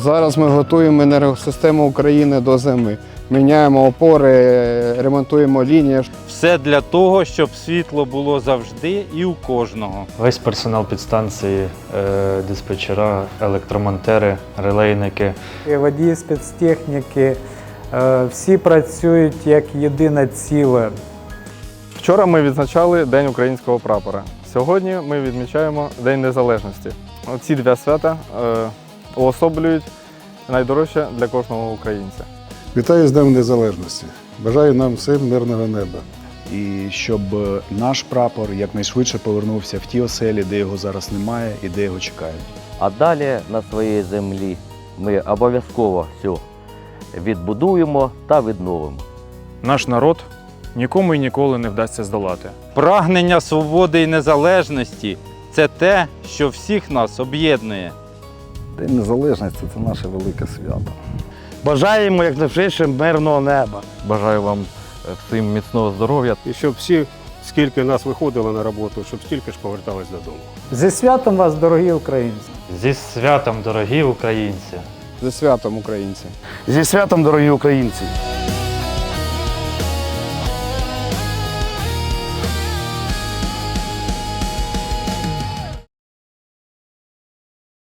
Зараз ми готуємо енергосистему України до зими. Міняємо опори, ремонтуємо лінії. Все для того, щоб світло було завжди і у кожного. Весь персонал підстанції, е, диспетчера, електромонтери, релейники. І Водії спецтехніки, е, всі працюють як єдине ціле. Вчора ми відзначали День українського прапора. Сьогодні ми відмічаємо День Незалежності. Ці два свята е, уособлюють найдорожче для кожного українця. Вітаю з Днем Незалежності. Бажаю нам всім мирного неба. і щоб е, наш прапор якнайшвидше повернувся в ті оселі, де його зараз немає і де його чекають. А далі на своїй землі ми обов'язково все відбудуємо та відновимо. Наш народ нікому і ніколи не вдасться здолати. Прагнення свободи і незалежності це те, що всіх нас об'єднує. День Незалежності це наше велике свято. Бажаємо якнайшвидше мирного неба. Бажаю вам е, всім міцного здоров'я. І щоб всі, скільки нас виходило на роботу, щоб стільки ж повертались додому. Зі святом вас, дорогі українці! Зі святом, дорогі українці! Зі святом українці! Зі святом, дорогі українці!